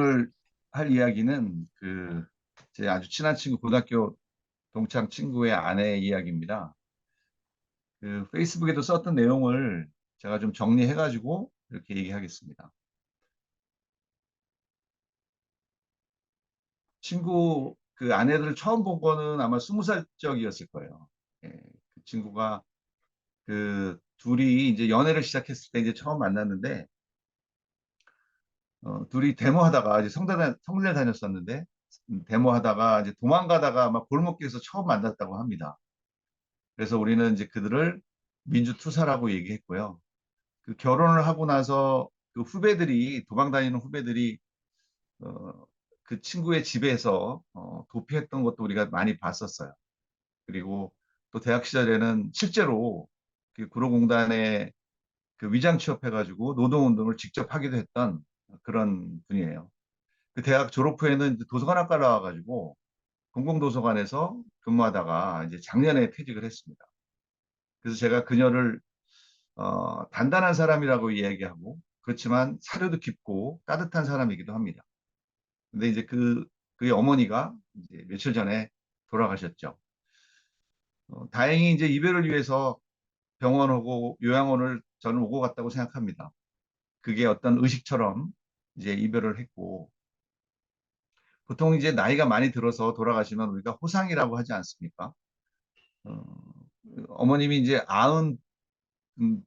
오늘 할 이야기는 그 제 아주 친한 친구 고등학교 동창 친구의 아내 이야기입니다. 그 페이스북에도 썼던 내용을 제가 좀 정리해 가지고 이렇게 얘기하겠습니다. 친구 그 아내들을 처음 본 거는 아마 스무 살 적이었을 거예요. 예, 그 친구가 그 둘이 이제 연애를 시작했을 때 이제 처음 만났는데 어, 둘이 데모하다가 이제 성대 성대 다녔었는데 음, 데모하다가 이제 도망가다가 막 골목길에서 처음 만났다고 합니다. 그래서 우리는 이제 그들을 민주투사라고 얘기했고요. 그 결혼을 하고 나서 그 후배들이 도망 다니는 후배들이 어, 그 친구의 집에서 어, 도피했던 것도 우리가 많이 봤었어요. 그리고 또 대학 시절에는 실제로 그 구로공단에 그 위장 취업해가지고 노동운동을 직접 하기도 했던 그런 분이에요. 그 대학 졸업 후에는 도서관학과 나와가지고 공공도서관에서 근무하다가 이제 작년에 퇴직을 했습니다. 그래서 제가 그녀를 어, 단단한 사람이라고 이야기하고 그렇지만 사려도 깊고 따뜻한 사람이기도 합니다. 근데 이제 그 그의 어머니가 이제 며칠 전에 돌아가셨죠. 어, 다행히 이제 이별을 위해서 병원하고 요양원을 저는 오고 갔다고 생각합니다. 그게 어떤 의식처럼 이제 이별을 했고 보통 이제 나이가 많이 들어서 돌아가시면 우리가 호상이라고 하지 않습니까? 어, 어머님이 이제 아흔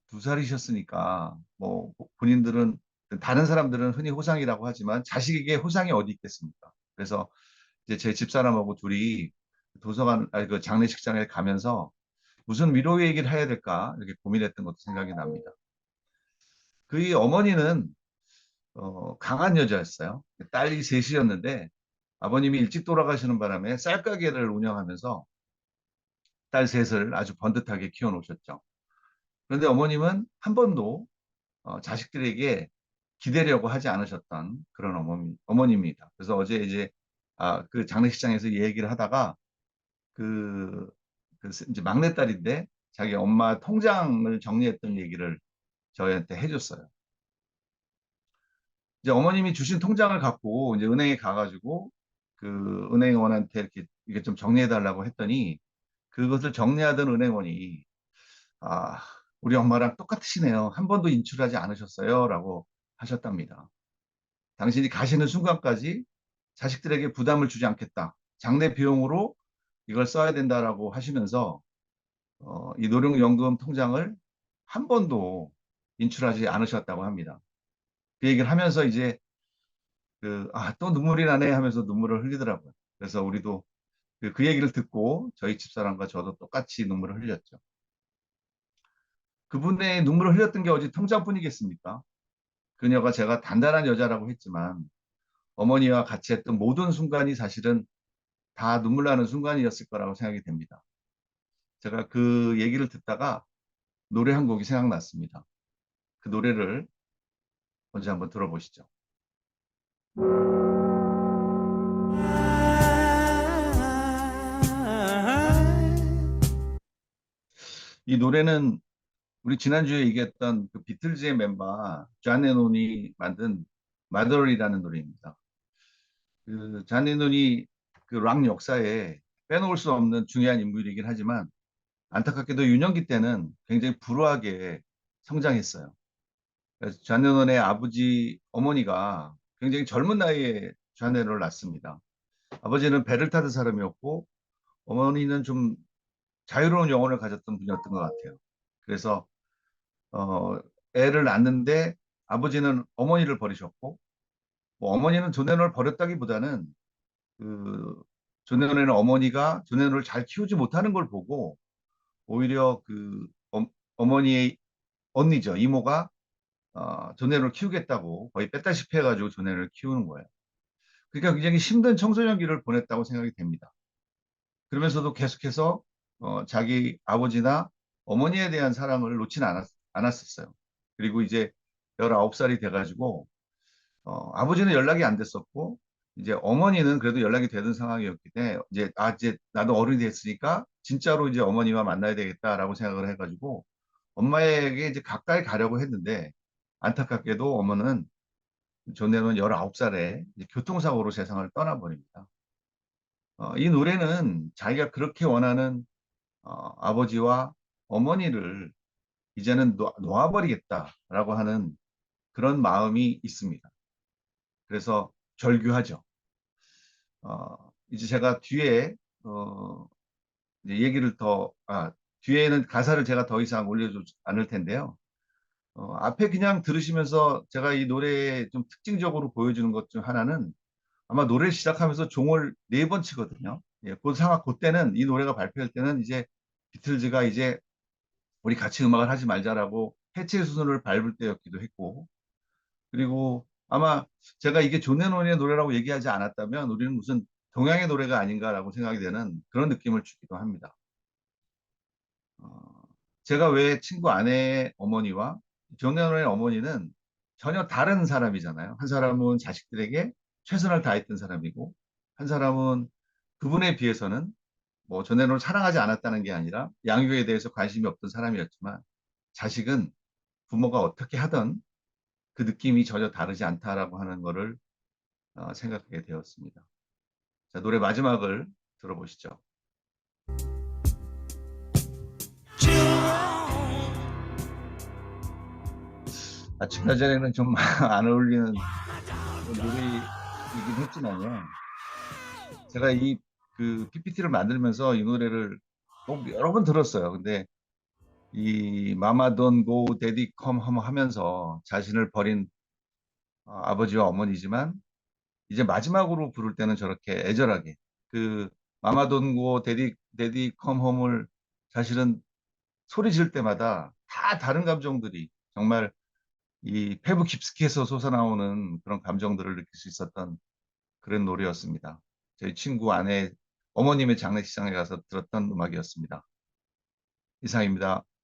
두 살이셨으니까 뭐 본인들은 다른 사람들은 흔히 호상이라고 하지만 자식에게 호상이 어디 있겠습니까? 그래서 이제 제 집사람하고 둘이 도서관 아니 그 장례식장에 가면서 무슨 위로 얘기를 해야 될까 이렇게 고민했던 것도 생각이 납니다. 그의 어머니는 어, 강한 여자였어요. 딸이 셋이었는데 아버님이 일찍 돌아가시는 바람에 쌀가게를 운영하면서 딸 셋을 아주 번듯하게 키워놓으셨죠. 그런데 어머님은 한 번도 어, 자식들에게 기대려고 하지 않으셨던 그런 어머니, 어머님입니다. 그래서 어제 이제 아, 그 장례식장에서 얘기를 하다가 그, 그 이제 막내딸인데 자기 엄마 통장을 정리했던 얘기를 저희한테 해줬어요. 이제 어머님이 주신 통장을 갖고 이제 은행에 가가지고 그 은행원한테 이렇게 이게 좀 정리해 달라고 했더니 그것을 정리하던 은행원이 아 우리 엄마랑 똑같으시네요. 한 번도 인출하지 않으셨어요. 라고 하셨답니다. 당신이 가시는 순간까지 자식들에게 부담을 주지 않겠다. 장례 비용으로 이걸 써야 된다라고 하시면서 어, 이 노령연금 통장을 한 번도 인출하지 않으셨다고 합니다. 그 얘기를 하면서 이제 그, 아, 또 눈물이 나네 하면서 눈물을 흘리더라고요. 그래서 우리도 그, 그 얘기를 듣고 저희 집사람과 저도 똑같이 눈물을 흘렸죠. 그분의 눈물을 흘렸던 게 어디 통장뿐이겠습니까? 그녀가 제가 단단한 여자라고 했지만 어머니와 같이 했던 모든 순간이 사실은 다 눈물 나는 순간이었을 거라고 생각이 됩니다. 제가 그 얘기를 듣다가 노래 한 곡이 생각났습니다. 그 노래를 먼저 한번 들어보시죠. 이 노래는 우리 지난주에 얘기했던 그 비틀즈의 멤버 존 레논이 만든 마더리라는 노래입니다. 그존 레논이 그락 역사에 빼놓을 수 없는 중요한 인물이긴 하지만 안타깝게도 유년기 때는 굉장히 불우하게 성장했어요. 존 레논의 아버지 어머니가 굉장히 젊은 나이에 존 레논을 낳습니다. 아버지는 배를 타던 사람이었고 어머니는 좀 자유로운 영혼을 가졌던 분이었던 것 같아요. 그래서 어, 애를 낳는데 아버지는 어머니를 버리셨고 뭐 어머니는 존레논을 버렸다기보다는 그 존레논의 어머니가 존레논을 잘 키우지 못하는 걸 보고 오히려 그 어, 머니의 언니죠 이모가 어, 존레논을 키우겠다고 거의 뺐다시피 해가지고 존레논을 키우는 거예요. 그러니까 굉장히 힘든 청소년기를 보냈다고 생각이 됩니다. 그러면서도 계속해서 어, 자기 아버지나 어머니에 대한 사랑을 놓지는 않았, 않았었어요. 그리고 이제 19살이 돼가지고 어, 아버지는 연락이 안 됐었고 이제 어머니는 그래도 연락이 되는 상황이었기 때문에 이제 아 이제 나도 어른이 됐으니까 진짜로 이제 어머니와 만나야 되겠다라고 생각을 해가지고 엄마에게 이제 가까이 가려고 했는데 안타깝게도 어머는 존 레논 19살에 교통사고로 세상을 떠나버립니다. 어, 이 노래는 자기가 그렇게 원하는 어, 아버지와 어머니를 이제는 놓, 놓아버리겠다라고 하는 그런 마음이 있습니다. 그래서 절규하죠. 어, 이제 제가 뒤에 어, 얘기를 더, 아, 뒤에는 가사를 제가 더 이상 올려주지 않을 텐데요. 어, 앞에 그냥 들으시면서 제가 이 노래에 좀 특징적으로 보여주는 것 중 하나는 아마 노래를 시작하면서 종을 네 번 치거든요. 예, 그 상황, 그때는 이 노래가 발표할 때는 이제 비틀즈가 이제 우리 같이 음악을 하지 말자라고 해체 수순을 밟을 때였기도 했고, 그리고 아마 제가 이게 존 레논의 노래라고 얘기하지 않았다면 우리는 무슨 동양의 노래가 아닌가라고 생각이 되는 그런 느낌을 주기도 합니다. 어, 제가 왜 친구 아내의 어머니와 존 레논의 어머니는 전혀 다른 사람이잖아요. 한 사람은 자식들에게 최선을 다했던 사람이고, 한 사람은 그분에 비해서는 뭐존 레논을 사랑하지 않았다는 게 아니라 양육에 대해서 관심이 없던 사람이었지만, 자식은 부모가 어떻게 하던 그 느낌이 전혀 다르지 않다라고 하는 거를 어, 생각하게 되었습니다. 자, 노래 마지막을 들어보시죠. 아침 가전에는 좀 안 어울리는 노래이긴 했지만요. 제가 이 그 PPT를 만들면서 이 노래를 꼭 여러 번 들었어요. 근데 이 마마 돈 고 데디 컴 하면서 자신을 버린 어, 아버지와 어머니지만 이제 마지막으로 부를 때는 저렇게 애절하게 그 마마 돈고 데디 데디 컴 홈을 사실은 소리 지를 때마다 다 다른 감정들이 정말 이 페부 깊숙이에서 솟아나오는 그런 감정들을 느낄 수 있었던 그런 노래였습니다. 저희 친구 아내 어머님의 장례식장에 가서 들었던 음악이었습니다. 이상입니다.